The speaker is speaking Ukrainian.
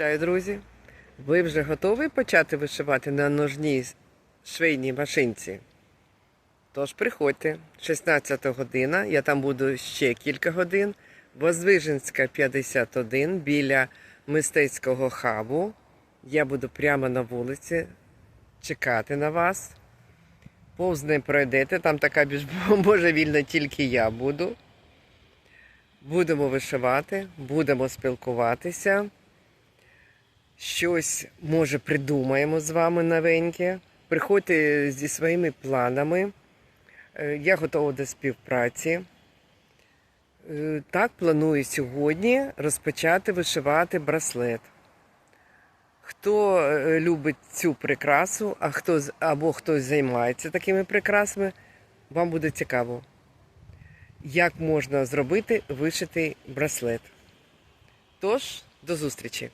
Вітаю, друзі! Ви вже готові почати вишивати на ножній швейній машинці? Тож приходьте, 16 година, я там буду ще кілька годин. Воздвиженська 51 біля мистецького хабу. Я буду прямо на вулиці чекати на вас. Повз не пройдете, там така більш божевільна тільки я буду. Будемо вишивати, будемо спілкуватися. Щось, може, придумаємо з вами новеньке. Приходьте зі своїми планами. Е, Я готова до співпраці. Е, Так, планую сьогодні розпочати вишивати браслет. Хто е, любить цю прикрасу, а хто або хтось займається такими прикрасами, вам буде цікаво, як можна зробити вишитий браслет. Тож, до зустрічі!